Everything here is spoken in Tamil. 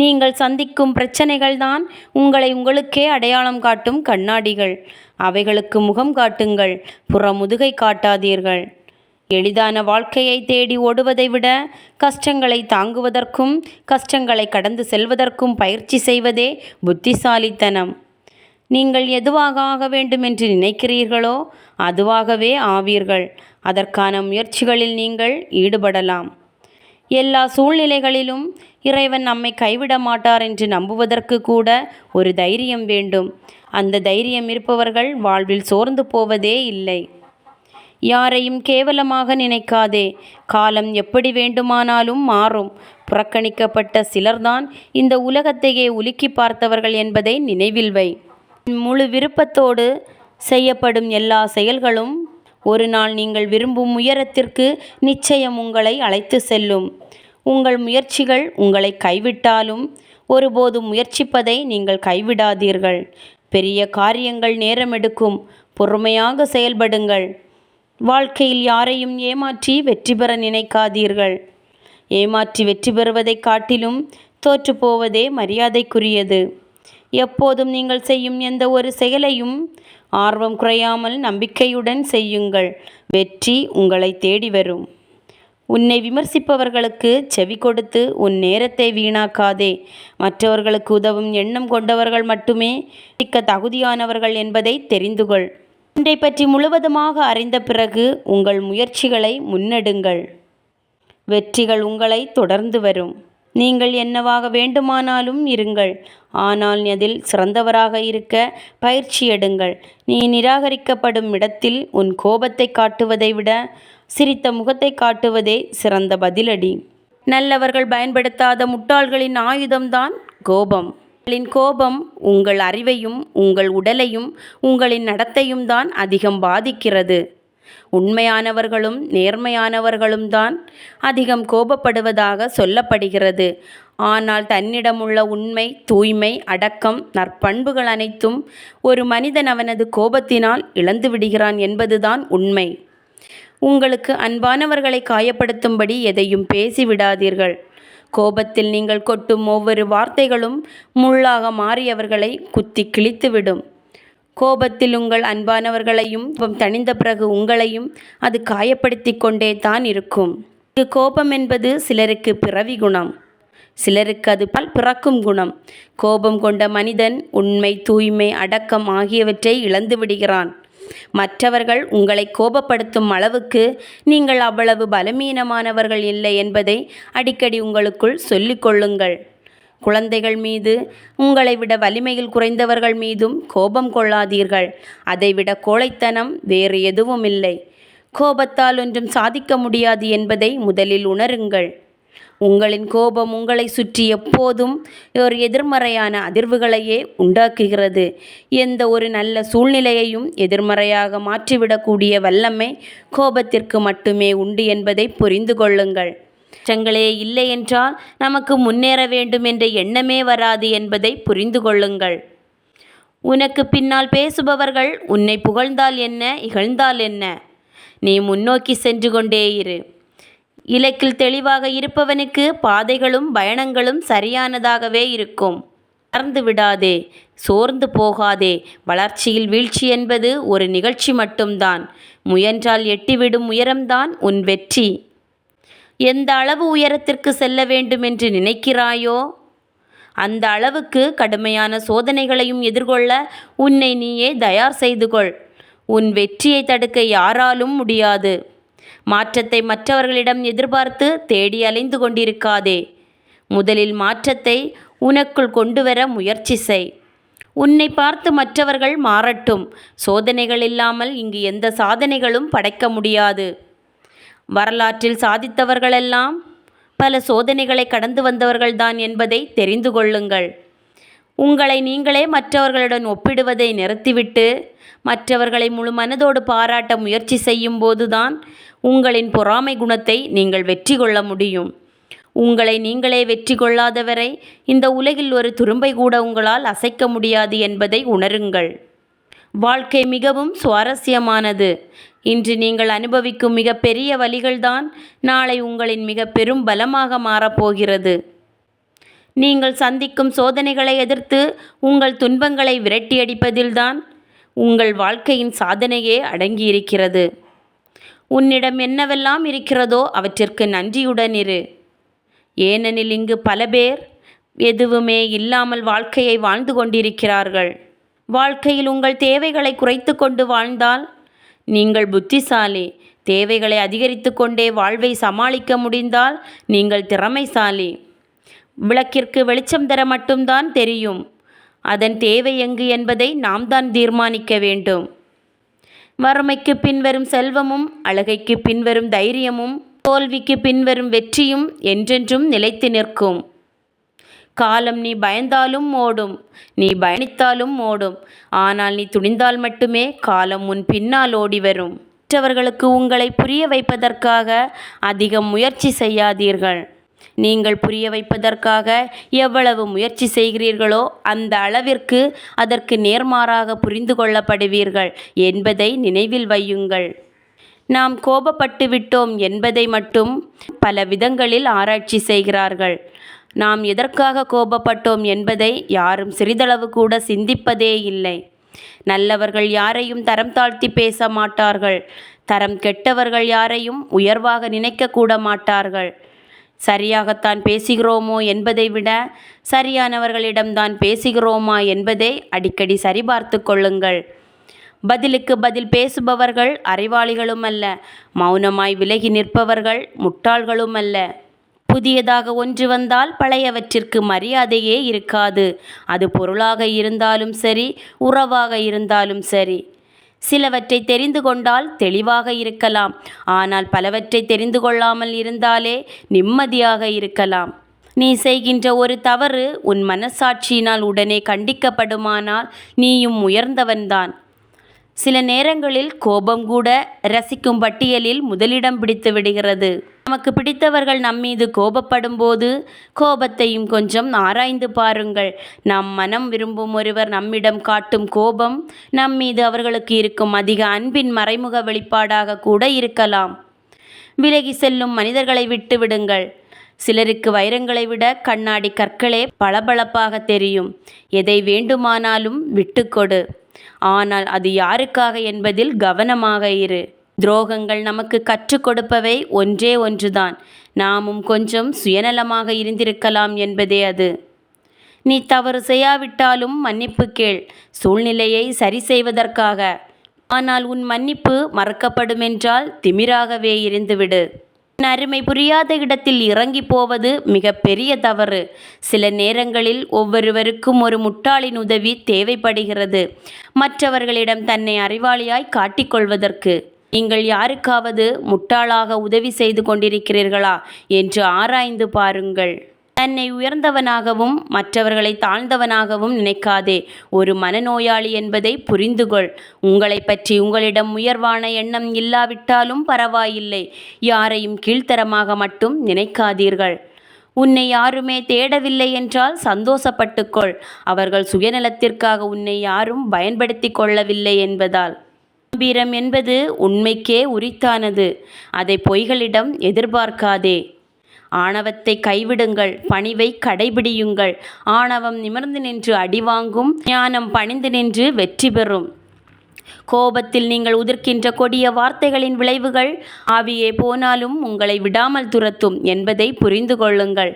நீங்கள் சந்திக்கும் பிரச்சனைகள் தான் உங்களை உங்களுக்கே அடையாளம் காட்டும் கண்ணாடிகள். அவைகளுக்கு முகம் காட்டுங்கள் புறமுதுகை காட்டாதீர்கள். எளிதான வாழ்க்கையை தேடி ஓடுவதை விட கஷ்டங்களை தாங்குவதற்கும் கஷ்டங்களை கடந்து செல்வதற்கும் பயிற்சி செய்வதே புத்திசாலித்தனம். நீங்கள் எதுவாக ஆக வேண்டும் என்று நினைக்கிறீர்களோ அதுவாகவே ஆவீர்கள். அதற்கான முயற்சிகளில் நீங்கள் ஈடுபடலாம். எல்லா சூழ்நிலைகளிலும் இறைவன் நம்மை கைவிட மாட்டார் என்று நம்புவதற்கு கூட ஒரு தைரியம் வேண்டும். அந்த தைரியம் இருப்பவர்கள் வாழ்வில் சோர்ந்து போவதே இல்லை. யாரையும் கேவலமாக நினைக்காதே. காலம் எப்படி வேண்டுமானாலும் மாறும். புறக்கணிக்கப்பட்ட சிலர்தான் இந்த உலகத்தையே உலுக்கி பார்த்தவர்கள் என்பதை நினைவில் வை. முழு விருப்பத்தோடு செய்யப்படும் எல்லா செயல்களும் ஒரு நாள் நீங்கள் விரும்பும் உயரத்திற்கு நிச்சயம் உங்களை அழைத்து செல்லும். உங்கள் முயற்சிகள் உங்களை கைவிட்டாலும் ஒருபோதும் முயற்சிப்பதை நீங்கள் கைவிடாதீர்கள். பெரிய காரியங்கள் நேரமெடுக்கும். பொறுமையாக செயல்படுங்கள். வாழ்க்கையில் யாரையும் ஏமாற்றி வெற்றி பெற நினைக்காதீர்கள். ஏமாற்றி வெற்றி பெறுவதைக் காட்டிலும் தோற்று போவதே மரியாதைக்குரியது. எப்போதும் நீங்கள் செய்யும் எந்த ஒரு செயலையும் ஆர்வம் குறையாமல் நம்பிக்கையுடன் செய்யுங்கள். வெற்றி உங்களை தேடி வரும். உன்னை விமர்சிப்பவர்களுக்கு செவி கொடுத்து உன் நேரத்தை வீணாக்காதே. மற்றவர்களுக்கு உதவும் எண்ணம் கொண்டவர்கள் மட்டுமே சிக்க தகுதியானவர்கள் என்பதை தெரிந்துகொள் ஒன்றை பற்றி முழுவதுமாக அறிந்த பிறகு உங்கள் முயற்சிகளை முன்னெடுங்கள். வெற்றிகள் உங்களை தொடர்ந்து வரும். நீங்கள் என்னவாக வேண்டுமானாலும் இருங்கள். ஆனால் அதில் சிறந்தவராக இருக்க பயிற்சி எடுங்கள். நீ நிராகரிக்கப்படும் இடத்தில் உன் கோபத்தை காட்டுவதை விட சிரித்த முகத்தை காட்டுவதே சிறந்த பதிலடி. நல்லவர்கள் பயன்படுத்தாத முட்டாள்களின் ஆயுதம்தான் கோபம். உங்களின் கோபம் உங்கள் அறிவையும் உங்கள் உடலையும் உங்களின் நடத்தையும் தான் அதிகம் பாதிக்கிறது. உண்மையானவர்களும் நேர்மையானவர்களும் தான் அதிகம் கோபப்படுவதாக சொல்லப்படுகிறது. ஆனால் தன்னிடமுள்ள உண்மை தூய்மை அடக்கம் நற்பண்புகள் அனைத்தும் ஒரு மனிதன் அவனது கோபத்தினால் இழந்து விடுகிறான் என்பதுதான் உண்மை. உங்களுக்கு அன்பானவர்களை காயப்படுத்தும்படி எதையும் பேசிவிடாதீர்கள். கோபத்தில் நீங்கள் கொட்டும் ஒவ்வொரு வார்த்தைகளும் முள்ளாக மாறியவர்களை குத்தி கிழித்துவிடும். கோபத்தில் உங்கள் அன்பானவர்களையும் தணிந்த பிறகு உங்களையும் அது காயப்படுத்தி கொண்டே தான் இருக்கும். இது கோபம் என்பது சிலருக்கு பிறவி குணம் சிலருக்கு அது பல் பிறக்கும் குணம். கோபம் கொண்ட மனிதன் உண்மை தூய்மை அடக்கம் ஆகியவற்றை இழந்து விடுகிறான். மற்றவர்கள் உங்களை கோபப்படுத்தும் அளவுக்கு நீங்கள் அவ்வளவு பலவீனமானவர்கள் இல்லை என்பதை அடிக்கடி உங்களுக்குள் சொல்லிக்கொள்ளுங்கள் குழந்தைகள் மீது உங்களை விட வலிமையில் குறைந்தவர்கள் மீதும் கோபம் கொள்ளாதீர்கள். அதைவிட கோழைத்தனம் வேறு எதுவும் இல்லை. கோபத்தால் ஒன்றும் சாதிக்க முடியாது என்பதை முதலில் உணருங்கள். உங்களின் கோபம் உங்களை சுற்றி எப்போதும் ஒரு எதிர்மறையான அதிர்வுகளையே உண்டாக்குகிறது. எந்த ஒரு நல்ல சூழ்நிலையையும் எதிர்மறையாக மாற்றிவிடக்கூடிய வல்லமை கோபத்திற்கு மட்டுமே உண்டு என்பதை புரிந்து கொள்ளுங்கள். அச்சங்களே இல்லை என்றால் நமக்கு முன்னேற வேண்டும் என்ற எண்ணமே வராது என்பதை புரிந்து கொள்ளுங்கள். உனக்கு பின்னால் பேசுபவர்கள் உன்னை புகழ்ந்தால் என்ன இகழ்ந்தால் என்ன? நீ முன்னோக்கி சென்று கொண்டே இரு. இலக்கில் தெளிவாக இருப்பவனுக்கு பாதைகளும் பயணங்களும் சரியானதாகவே இருக்கும். மறந்து விடாதே சோர்ந்து போகாதே. வளர்ச்சியில் வீழ்ச்சி என்பது ஒரு நிகழ்ச்சி மட்டும்தான். முயன்றால் எட்டிவிடும் உயரம்தான் உன் வெற்றி. எந்த அளவு உயரத்திற்கு செல்ல வேண்டும் என்று நினைக்கிறாயோ அந்த அளவுக்கு கடுமையான சோதனைகளையும் எதிர்கொள்ள உன்னை நீயே தயார் செய்து கொள். உன் வெற்றியை தடுக்க யாராலும் முடியாது. மாற்றத்தை மற்றவர்களிடம் எதிர்பார்த்து தேடி அலைந்து கொண்டிருக்காதே. முதலில் மாற்றத்தை உனக்குள் கொண்டு வர முயற்சி செய். உன்னை பார்த்து மற்றவர்கள் மாறட்டும். சோதனைகள் இல்லாமல் இங்கு எந்த சாதனைகளும் படைக்க முடியாது. வரலாற்றில் சாதித்தவர்களெல்லாம் பல சோதனைகளை கடந்து வந்தவர்கள்தான் என்பதை தெரிந்து கொள்ளுங்கள். உங்களை நீங்களே மற்றவர்களுடன் ஒப்பிடுவதை நிறுத்திவிட்டு மற்றவர்களை முழு மனதோடு பாராட்ட முயற்சி செய்யும் போதுதான் உங்களின் பொறாமை குணத்தை நீங்கள் வெற்றி கொள்ள முடியும். உங்களை நீங்களே வெற்றி கொள்ளாதவரை இந்த உலகில் ஒரு துரும்பை கூட உங்களால் அசைக்க முடியாது என்பதை உணருங்கள். வாழ்க்கை மிகவும் சுவாரஸ்யமானது. இன்று நீங்கள் அனுபவிக்கும் மிக பெரிய வழிகள்தான் நாளை உங்களின் மிக பெரும் பலமாக மாறப்போகிறது. நீங்கள் சந்திக்கும் சோதனைகளை எதிர்த்து உங்கள் துன்பங்களை விரட்டியடிப்பதில்தான் உங்கள் வாழ்க்கையின் சாதனையே அடங்கியிருக்கிறது. உன்னிடம் என்னவெல்லாம் இருக்கிறதோ அவற்றிற்கு நன்றியுடன் இரு. ஏனெனில் இங்கு பல பேர் எதுவுமே இல்லாமல் வாழ்க்கையை வாழ்ந்து கொண்டிருக்கிறார்கள். வாழ்க்கையில் உங்கள் தேவைகளை குறைத்து கொண்டு வாழ்ந்தால் நீங்கள் புத்திசாலி. தேவைகளை அதிகரித்து கொண்டே வாழ்வை சமாளிக்க முடிந்தால் நீங்கள் திறமைசாலி. விளக்கிற்கு வெளிச்சம் தர மட்டும்தான் தெரியும். அதன் தேவை எங்கு என்பதை நாம் தான் தீர்மானிக்க வேண்டும். வறுமைக்கு பின்வரும் செல்வமும் அழகைக்கு பின்வரும் தைரியமும் தோல்விக்கு பின்வரும் வெற்றியும் என்றென்றும் நிலைத்து நிற்கும். காலம் நீ பயந்தாலும் ஓடும் நீ பயணித்தாலும் ஓடும். ஆனால் நீ துணிந்தால் மட்டுமே காலம் உன் பின்னால் ஓடி வரும். மற்றவர்களுக்கு உங்களை புரிய வைப்பதற்காக அதிகம் முயற்சி செய்யாதீர்கள். நீங்கள் புரிய வைப்பதற்காக எவ்வளவு முயற்சி செய்கிறீர்களோ அந்த அளவிற்கு அதற்கு நேர்மாறாக புரிந்து கொள்ளப்படுவீர்கள் என்பதை நினைவில் வையுங்கள். நாம் கோபப்பட்டு விட்டோம் என்பதை மட்டும் பல விதங்களில் ஆராய்ச்சி செய்கிறார்கள். நாம் எதற்காக கோபப்பட்டோம் என்பதை யாரும் சிறிதளவு கூட சிந்திப்பதே இல்லை. நல்லவர்கள் யாரையும் தரம் தாழ்த்தி பேச மாட்டார்கள். தரம் கெட்டவர்கள் யாரையும் உயர்வாக நினைக்கக்கூட மாட்டார்கள். சரியாகத்தான் பேசுகிறோமோ என்பதை விட சரியானவர்களிடம்தான் பேசுகிறோமா என்பதை அடிக்கடி சரிபார்த்து கொள்ளுங்கள். பதிலுக்கு பதில் பேசுபவர்கள் அறிவாளிகளும் அல்ல. மௌனமாய் விலகி நிற்பவர்கள் முட்டாள்களும் அல்ல. புதியதாக ஒன்று வந்தால் பழையவற்றிற்கு மரியாதையே இருக்காது. அது பொருளாக இருந்தாலும் சரி உறவாக இருந்தாலும் சரி. சிலவற்றை தெரிந்து கொண்டால் தெளிவாக இருக்கலாம். ஆனால் பலவற்றை தெரிந்து கொள்ளாமல் இருந்தாலே நிம்மதியாக இருக்கலாம். நீ செய்கின்ற ஒரு தவறு உன் மனசாட்சியினால் உடனே கண்டிக்கப்படுமானால் நீயும் உயர்ந்தவன்தான். சில நேரங்களில் கோபம் கூட ரசிக்கும் பட்டியலில் முதலிடம் பிடித்து விடுகிறது. நமக்கு பிடித்தவர்கள் நம்மீது கோபப்படும் போது கோபத்தையும் கொஞ்சம் ஆராய்ந்து பாருங்கள். நம் மனம் விரும்பும் ஒருவர் நம்மிடம் காட்டும் கோபம் நம்மீது அவர்களுக்கு இருக்கும் அதிக அன்பின் மறைமுக வெளிப்பாடாக கூட இருக்கலாம். விலகி செல்லும் மனிதர்களை விட்டு விடுங்கள். சிலருக்கு வைரங்களை விட கண்ணாடி கற்களே பளபளப்பாக தெரியும். எதை வேண்டுமானாலும் விட்டுக்கொடு ஆனால் அது யாருக்காக என்பதில் கவனமாக இரு. துரோகங்கள் நமக்கு கற்றுக் கொடுப்பவை ஒன்றே ஒன்றுதான். நாமும் கொஞ்சம் சுயநலமாக இருந்திருக்கலாம் என்பதே அது. நீ தவறு செய்யாவிட்டாலும் மன்னிப்பு கேள். சூழ்நிலையை சரி செய்வதற்காக. ஆனால் உன் மன்னிப்பு மறக்கப்படுமென்றால் திமிராகவே இருந்துவிடு. அருமை புரியாத இடத்தில் இறங்கி போவது மிக பெரிய தவறு. சில நேரங்களில் ஒவ்வொருவருக்கும் ஒரு முட்டாளின் உதவி தேவைப்படுகிறது. மற்றவர்களிடம் தன்னை அறிவாளியாய் காட்டிக்கொள்வதற்கு நீங்கள் யாருக்காவது முட்டாளாக உதவி செய்து கொண்டிருக்கிறீர்களா? என்று ஆராய்ந்து பாருங்கள். தன்னை உயர்ந்தவனாகவும் மற்றவர்களை தாழ்ந்தவனாகவும் நினைக்காதே. ஒரு மனநோயாளி என்பதை புரிந்துகொள். உங்களை பற்றி உங்களிடம் உயர்வான எண்ணம் இல்லாவிட்டாலும் பரவாயில்லை. யாரையும் கீழ்த்தரமாக மட்டும் நினைக்காதீர்கள். உன்னை யாருமே தேடவில்லை என்றால் சந்தோஷப்பட்டுக்கொள். அவர்கள் சுயநலத்திற்காக உன்னை யாரும் பயன்படுத்தி கொள்ளவில்லை என்பதால். கம்பீரம் என்பது உண்மைக்கே உரித்தானது. அதை பொய்களிடம் எதிர்பார்க்காதே. ஆணவத்தை கைவிடுங்கள் பணிவை கடைபிடியுங்கள். ஆணவம் நிமிர்ந்து நின்று அடிவாங்கும் ஞானம் பணிந்து நின்று வெற்றி பெறும். கோபத்தில் நீங்கள் உதிர்க்கின்ற கொடிய வார்த்தைகளின் விளைவுகள் ஆவியே போனாலும் உங்களை விடாமல் துரத்தும் என்பதை புரிந்து கொள்ளுங்கள்.